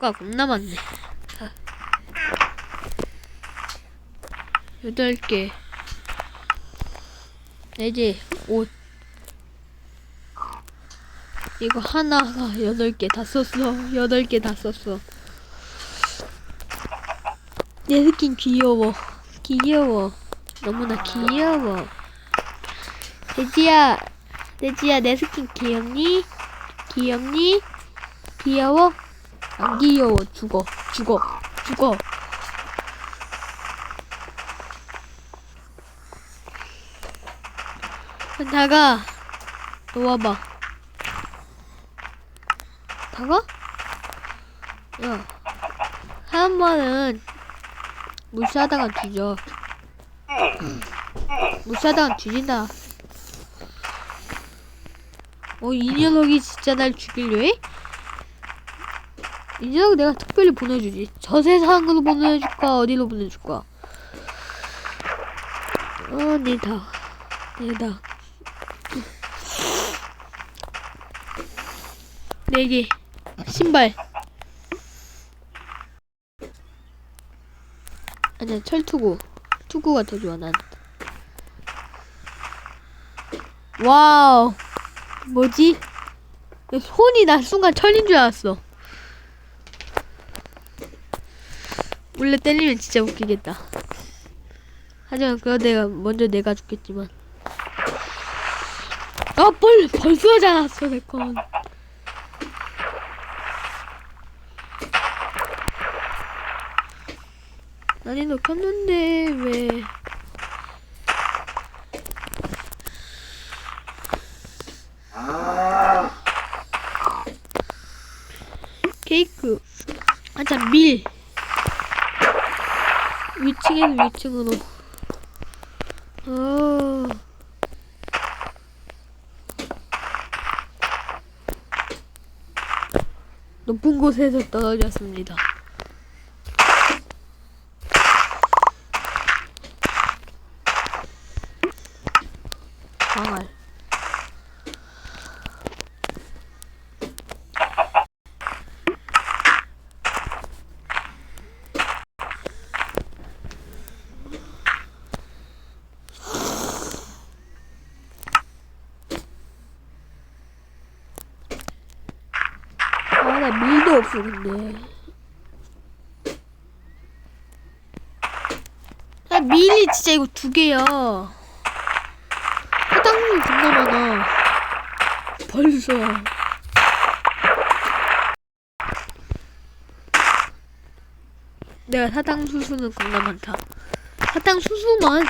가 겁나 많네. 여덟 개. 네개 옷. 이거 하나가 여덟 개 다 썼어. 여덟 개 다 썼어. 내 스킨 귀여워. 귀여워. 너무나 귀여워. 돼지야, 돼지야, 내 스킨 귀엽니? 귀엽니? 귀여워? 안 귀여워. 죽어. 죽어. 죽어. 다가. 너 와봐. 다가? 야. 한 번은 무시하다가 뒤져. 무시하다가 뒤진다. 어, 이 녀석이 진짜 날 죽이려 해? 이 녀석 내가 특별히 보내주지. 저 세상으로 보내줄까? 어디로 보내줄까? 어, 니다. 니다. 네 개. 신발. 아니야, 철투구. 투구가 더 좋아, 난. 와우. 뭐지? 손이 나 순간 철인 줄 알았어. 원래 때리면 진짜 웃기겠다. 하지만 그거 내가 먼저 내가 죽겠지만. 아, 벌 벌써 내 건. 아니, 너 켰는데, 왜. 케이크. 아, 참, 밀. 위층에서 위층으로. 아. 높은 곳에서 떨어졌습니다. 방알. 아, 나 근데. 아, 밀이 진짜 이거 두 개야. 화장실 겁나 많아. 벌써. 내가 사탕수수는 겁나 많다. 사탕수수만.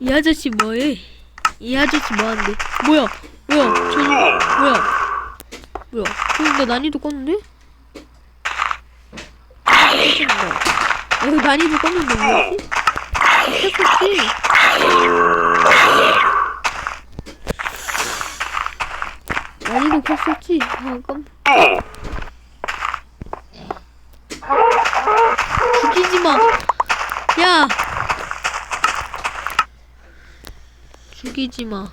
이 아저씨 뭐해? 이 아저씨 뭐하는데? 뭐야? 뭐야? 저 뭐야? 뭐야? 저나 난이도 껐는데? 아, 이거 난이도 껐는데 뭐지? 켰었지? 난이도 켰었지? 아, 깜. 죽이지 마. 야. 죽이지 마.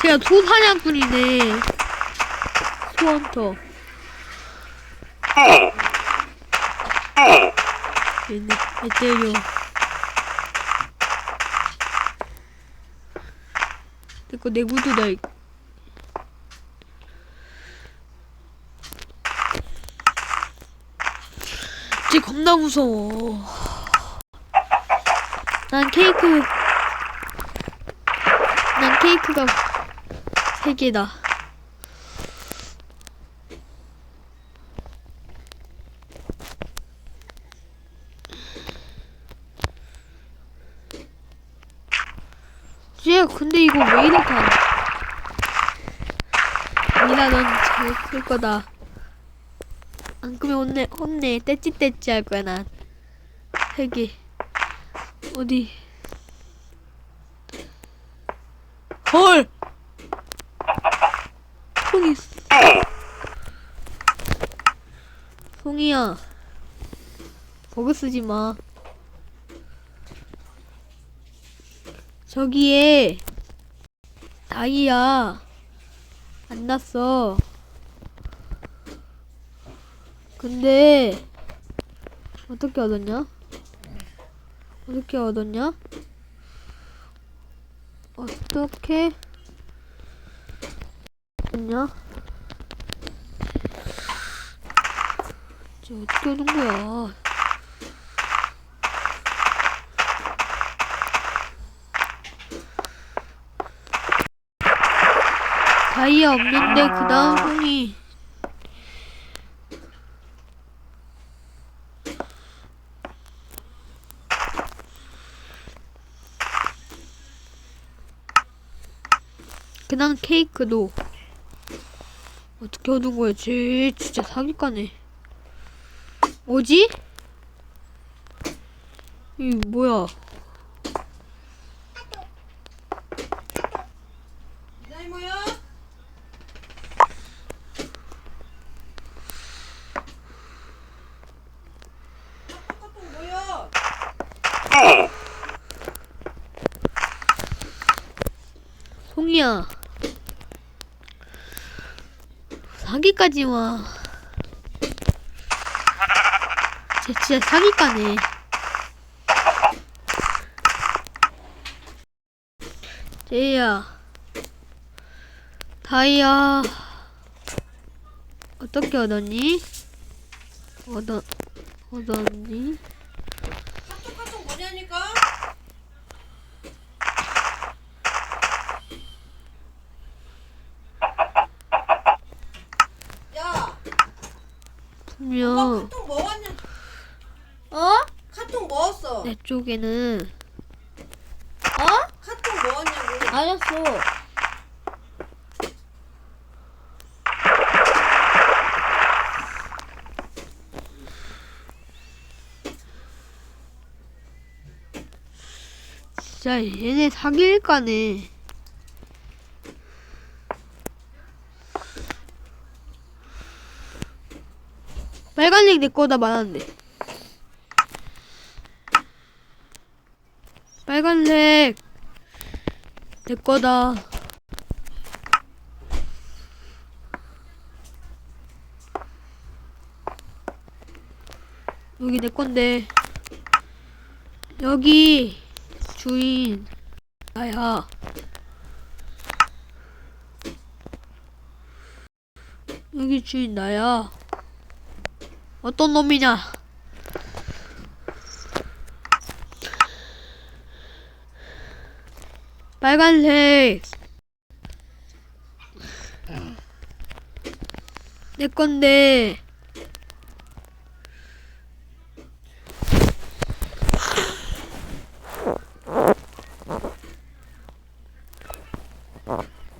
제가 소사냥꾼이네. 소헌터. 얘네, 애 때려. 내거 내 구두다, 이 진짜 겁나 무서워. 난 케이크 난 케이크가 세 개다. 쟤 근데 이거 왜 이렇게 하냐? 미나 넌잘클 거다. 안 끄면 혼내 혼내 떼찌 떼찌 할 거야 난. 세 개. 어디? 헐! 송이 송이야 버그 쓰지 마 저기에 다이아 안 났어. 근데 어떻게 얻었냐? 어떻게 얻었냐? 어떻게 얻냐? 저 어떻게 얻은 거야? 다이아 없는데 그 다음 송이 그 다음 케이크도 어떻게 얻은 거야? 쟤 진짜 사기가네. 뭐지? 이 뭐야 나이 뭐야? 카톡카톡 뭐야? 송이야 사기까지 와. 쟤 진짜 사기까네. 쟤야. 다이아. 어떻게 얻었니? 얻었, 얻었니? 카톡카톡 뭐냐니까? 야, 너 분명 카톡 뭐 왔냐? 어? 카톡 뭐 왔어? 내 쪽에는 어? 카톡 뭐 왔냐고? 알았어. 진짜 얘네 사기일까네. 빨간색 내 거다 말하는데. 빨간색 내 거다. 여기 내 건데. 여기 주인 나야. 여기 주인 나야. 어떤 놈이냐? 빨간색. 내 건데.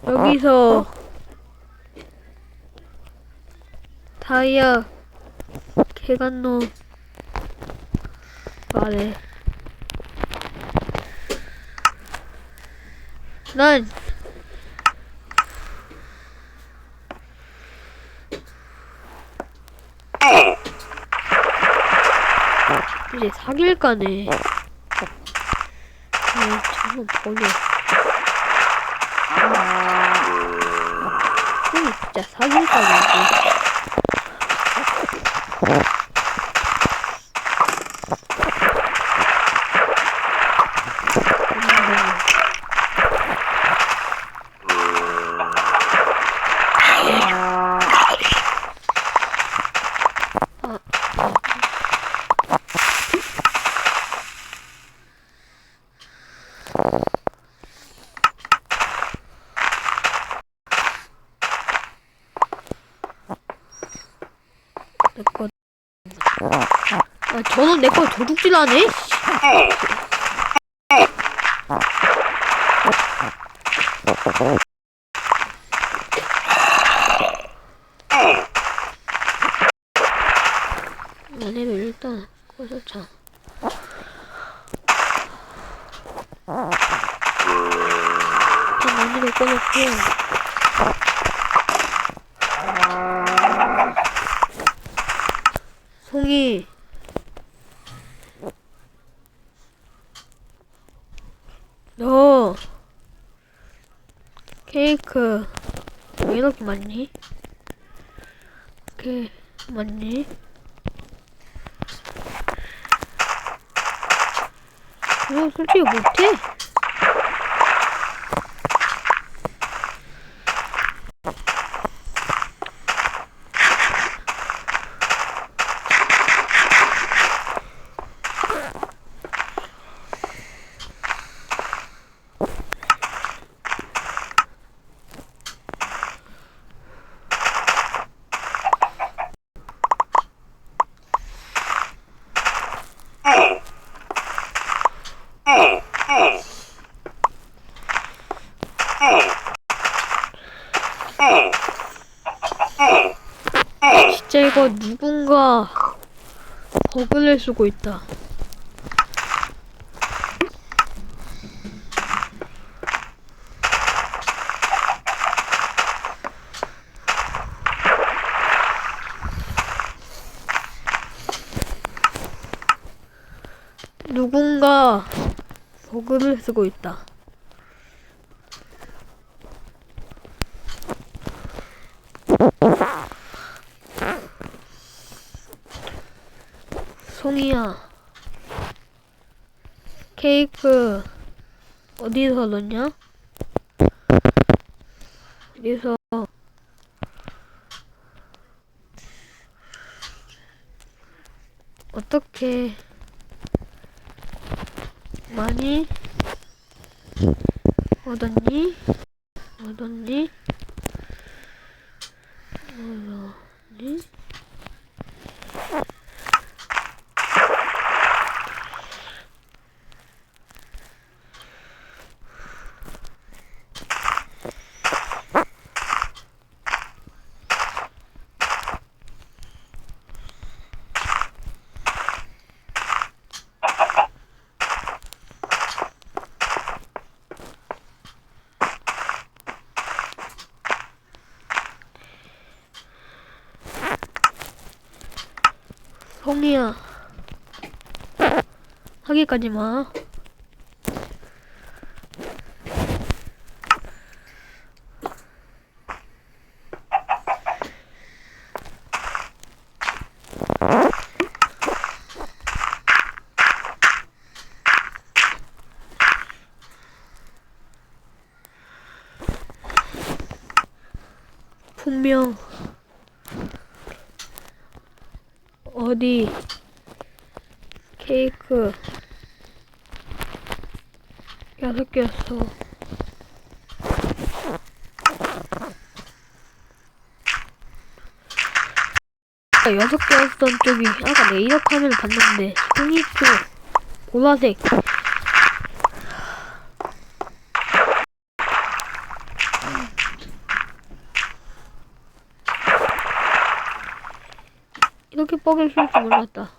여기서 다이아 개간놈 말해. 난 이제 사귈까네. 아 저거 버려 형이 진짜 사귈까네 이제. 내거 아 저는 내거 도둑질 씨. 얘네를 일단 꺼졌자 일단 얘네를 꺼졌고 송이 너 케이크 왜 이렇게 많니? 이렇게 많니? 이거 솔직히 못해. 진짜 이거 누군가 버그를 쓰고 있다. 누군가 버그를 쓰고 있다. 송이야. 케이크 어디서 넣냐? 어디서 어떻게 많이 얻었니? 얻었니? 얻었니? 송이야. 하기까지 마. 분명 어디 케이크 여섯 개였어. 아까 여섯 개였던 쪽이 아까 내 이렇게 화면을 봤는데 종이 쪽 보라색 이렇게 뻑을 쓸줄 몰랐다.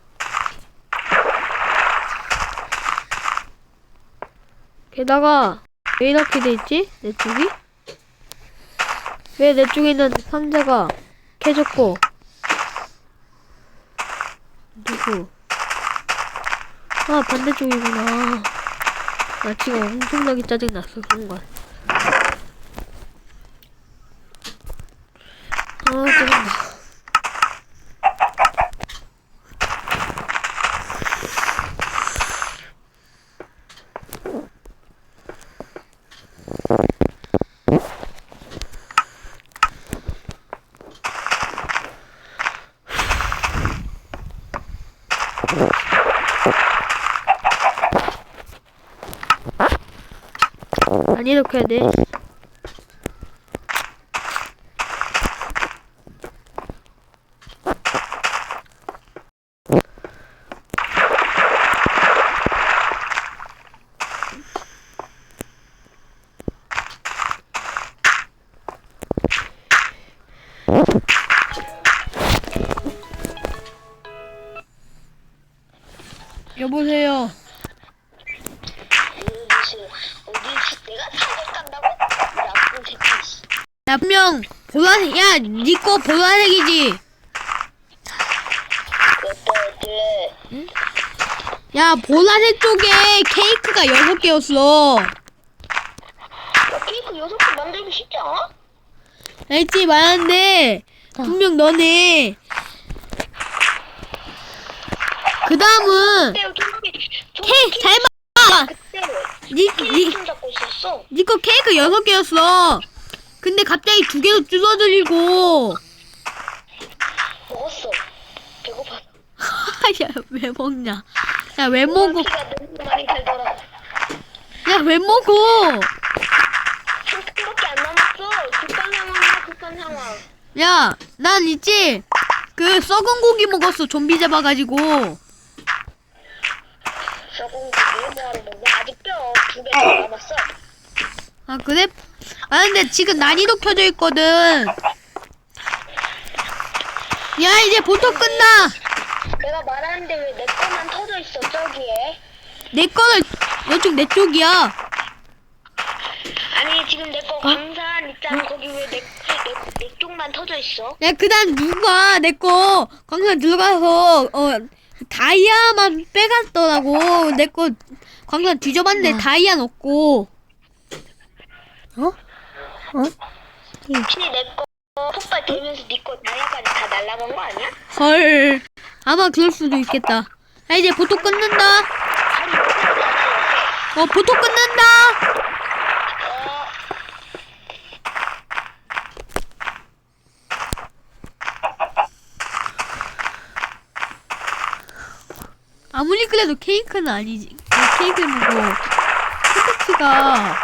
게다가 왜 이렇게 돼 있지? 내 쪽이? 왜 내 쪽에 있는 상자가 깨졌고 누구? 아 반대쪽이구나. 나 지금 엄청나게 짜증났어 순간. 아 이렇게 해야 돼. 여보세요. 어디 어디 내가 사격 간다고? 나쁜 새끼. 야, 분명 보라색, 야, 니꺼 보라색이지? 어때? 야, 보라색 쪽에 케이크가 여섯 개였어. 케이크 여섯 개 만들기 진짜? 알지 말하는데 분명 너네 그 다음은 여기 케이크 잘 봐. 그때 니, 케이크 니, 좀 잡고 있었어. 니거 케이크 여섯 개였어. 근데 갑자기 두 개로 줄어들고. 먹었어. 배고파서. 야, 왜 먹냐? 야, 왜 먹어? 키가 너무 많이 달더라. 야, 왜 먹어? 한 칸밖에 안 남았어. 국간 상황이야, 국간 상황. 야, 난 있지? 그 썩은 고기 먹었어. 좀비 잡아가지고. 썩은 고기 뭐하러 먹냐? 아직 뼈 두 개 남았어. 아, 그래? 아, 근데 지금 난이도 켜져 있거든. 야, 이제 보통 끝나. 내가 말하는데 왜 내 거만 터져 있어, 저기에? 내 거는 이쪽 내 쪽이야. 아니, 지금 내 거 광산 있잖아. 거기 왜 내, 내, 내 쪽만 터져 있어? 야, 그다음 누가 내 거 광산 들어가서 어 다이아만 빼갔더라고. 내 거 광산 뒤져봤는데 다이아는 없고. 어? 어? 혹시 내거 폭발 되면서 네거 다이아까지 다 날라간 거 아니야? 헐. 아마 그럴 수도 있겠다. 야, 이제 보통 끊는다. 어, 보통 끊는다. 아무리 그래도 케이크는 아니지. 그 케이크 보고 콘텐츠가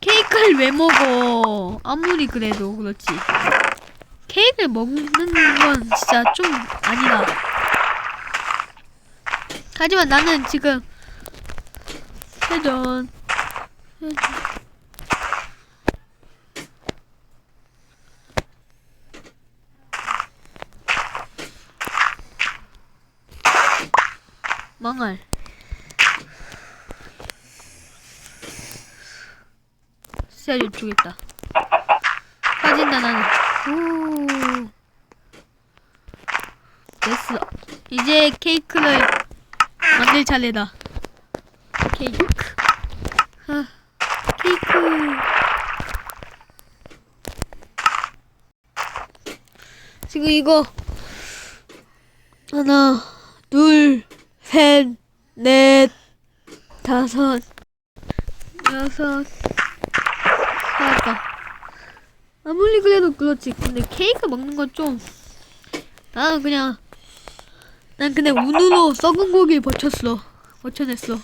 케이크를 왜 먹어? 아무리 그래도 그렇지. 케이크를 먹는 건 진짜 좀 아니다. 하지만 나는 지금 회전 회전 망할. 좀 주겠다. 빠진다 나는. 오. 됐어. 이제 케이크를 만들 차례다. 케이크. 아, 케이크. 지금 이거 하나, 둘, 셋, 넷, 다섯, 여섯, 사다. 아무리 그래도 그렇지. 근데 케이크 먹는 건 좀. 나는 그냥. 난 그냥 운으로 썩은 고기 버텼어. 버텨냈어.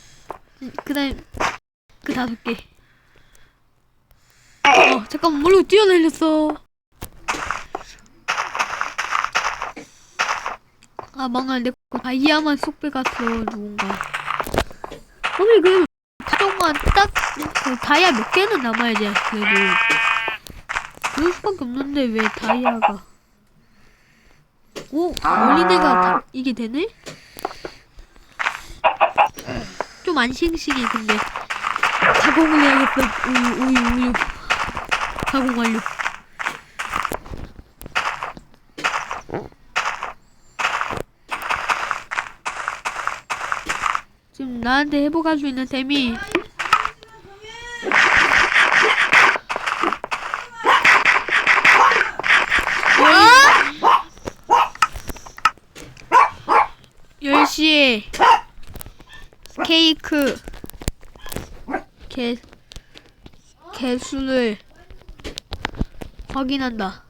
그 다음, 그 다섯 개. 어, 잠깐만, 모르고 뛰어내렸어. 아, 망할, 내거 다이아만 쏙 빼갔어, 누군가. 오늘 그래도 그동안 딱, 그 다이아 몇 개는 남아야지, 그래도. 그럴 수밖에 없는데, 왜 다이아가. 오, 원리대가 다, 이게 되네? 좀안 싱싱해, 근데. 가공을 해야겠어. 우유, 우유, 우유. 가공 완료. 지금 나한테 수 있는 템이 열 시에 케이크 개 개수를 확인한다.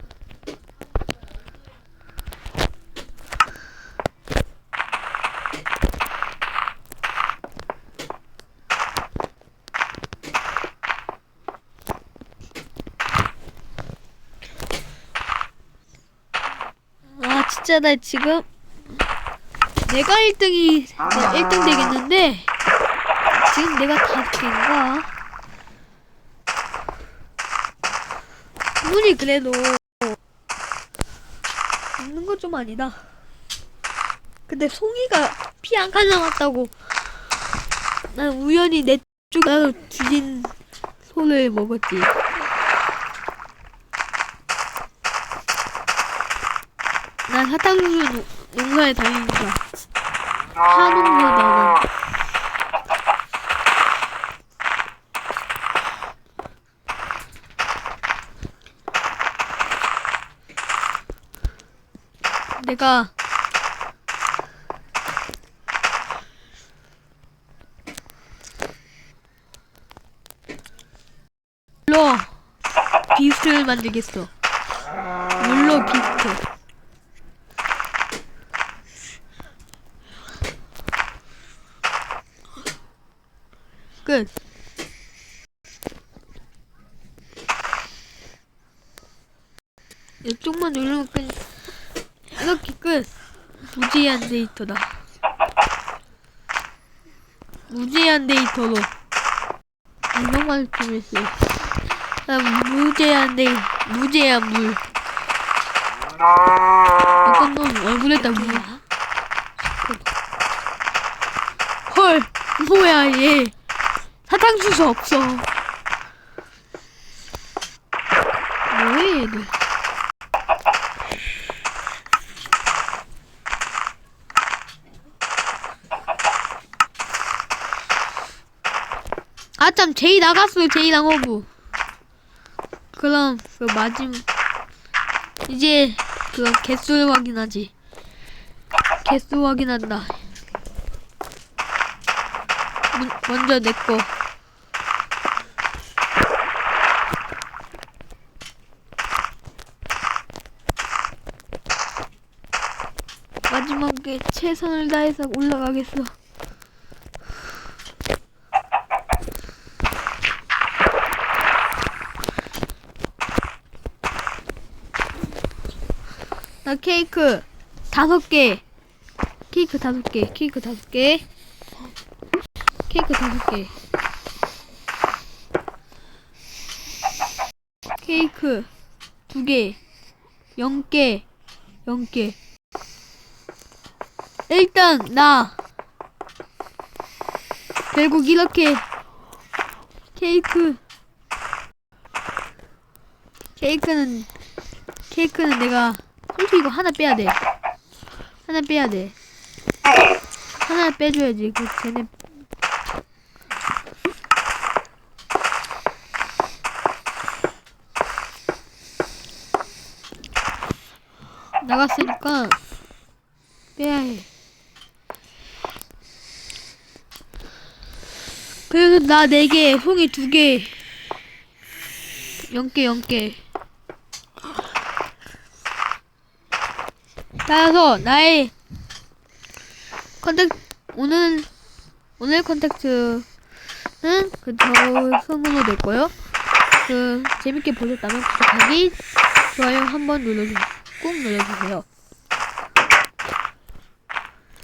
아 진짜 나 지금 내가 1등이 1등 되겠는데 지금 내가 개인가? 아무리 그래도 먹는 건 좀 아니다. 근데 송이가 피한칸 남았다고 난 우연히 내 쪽으로 죽인 소를 먹었지. 난 사탕수수 농- 농사에 다니니까. 한옥로 나는 내가 물로 비스트를 만들겠어. 물로 비스트. 끝. 이쪽만 누르면 끝. 이렇게 끝. 무제한 데이터다. 무제한 데이터로. 말좀 했어요. 아, 무제한 데이, 무제한 물. 어떤 놈 얼굴에다 물. 헐, 뭐야 얘. 사탕수수 없어. 뭐해 얘들. 아참 제이 나갔어요 제이 나오고. 그럼 그 마지막 이제 그 개수를 확인하지. 개수 확인한다. 문- 먼저 내 거. 마지막에 최선을 다해서 올라가겠어. 나 케이크 다섯 개. 케이크 다섯 개. 케이크 다섯 개. 케이크 다섯 개. 케이크 두 개. 영 개. 영 개. 일단 나 결국 이렇게 케이크 케이크는 케이크는 내가 솔직히 이거 하나 빼야 돼. 하나 빼야 돼. 하나 빼줘야지. 그 쟤네. 나갔으니까 빼야 해. 그래서 나 4개, 송이 2개. 0개, 0개. 따라서 나의 컨택, 오늘, 오늘 컨택트는 그저 성으로 됐고요. 그, 재밌게 보셨다면 구독하기, 좋아요 한번 눌러주, 꾹 눌러주세요.